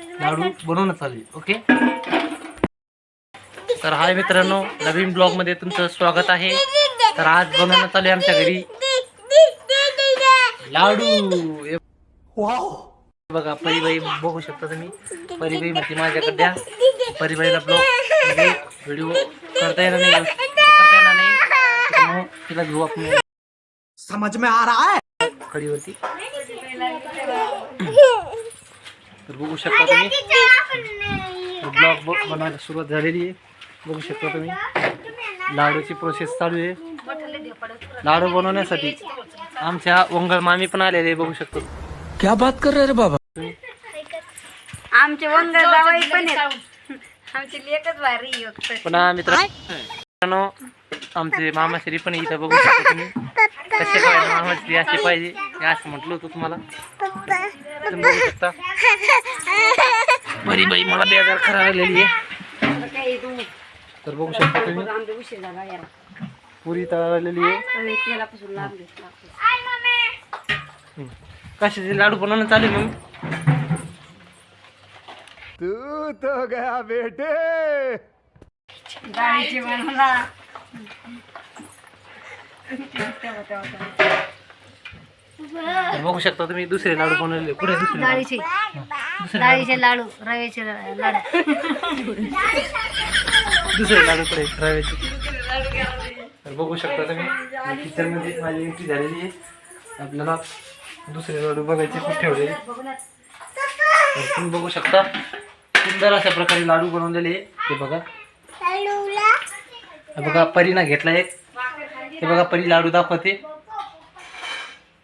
लाडू बनवणं चालू आहे ओके? तर हाय मित्रांनो नवीन ब्लॉगमध्ये तुमचं स्वागत आहे. तर आज बनवणं चालू आहे आमच्या घरी. लाडू. बघा परिबाई बघू शकता तुम्ही. परिबाई म्हणते माझ्याकडे परिबाईला ब्लॉग व्हिडिओ करता येणार नाही. करता येणार नाही. तिला घेऊ आपण. समझ में आ रहा है. कडीवरती तर बघू शकता तुम्ही. ब्लॉग बनवायला सुरुवात झालेली आहे. बघू शकता तुम्ही. लाडूची प्रोसेस चालू आहे. लाडू बनवण्यासाठी आमच्या वंगळ मामी पण आलेले आहे, बघू शकतो. क्या बात कर रहे रे बाबा? आमचे वंग जावई पण आहेत. आमची लेकच भारी. पण मित्रांनो आमचे मामाश्री पण इथं बघू शकता तुम्ही. कसे पाहिजे मामाश्री असे पाहिजे. हे असं म्हटलं होतं तुम्हाला. तुम्ही बघू शकता बरी बाई मला बेजार खरावलेली आहे आता काय तू तर बघू शकता तुम्ही. पुरी तळलेली आहे. कशाचे लाडू बनवणं चालू आहे मग? तू तो गया बेटे. बनवला बघू शकता तुम्ही दुसरे लाडू बनवलेले कुठे दुसरे लाडू? डाळीचे दुसरे लाडू डाळीचे लाडू रव्याचे लाडू. दुसरे लाडू रव्याचे. तर बघू शकता तुम्ही. किचन मध्ये माझी एंट्री झालेली आहे. आपल्याला दुसरे लाडू बघायचे खूप ठेवलेले तर तुम्ही बघू शकता. सुंदर अशा प्रकारे लाडू बनवलेले आहे ते बघा. हे बघा परीना घेतला एक हे बघा परी लाडू दाखवते.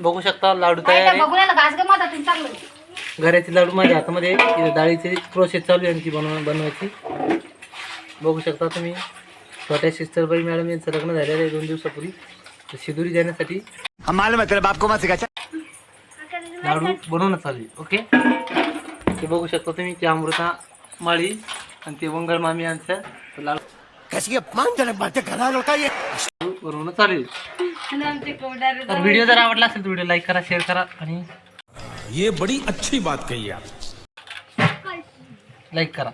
बघू शकता लाडू तयार आहे. तुम्ही चांगलं घराचे लाडू माझ्या हातामध्ये डाळीची प्रोसेस चालू आहे यांची बनव बनवायची. बघू शकता तुम्ही. छोट्या सिस्टरबाई मॅडम यांचं लग्न झालेलं आहे दोन दिवसापूर्वी. तर शिदुरी जाण्यासाठी सिखा लाडू बनवणं चालू आहे ओके ते बघू शकता तुम्ही ते अमृता माळी आणि ते वंगळ मामी यांचं तर लाडू कैसी अपमानजनक बातें कर रहा लड़का ये बनवणं चालू आहे आणि आमचे कोरडारे तर व्हिडिओ जर आवडला असेल तर व्हिडिओ लाईक करा शेअर करा आणि ये बड़ी अच्छी बात कही आप. लाईक करा.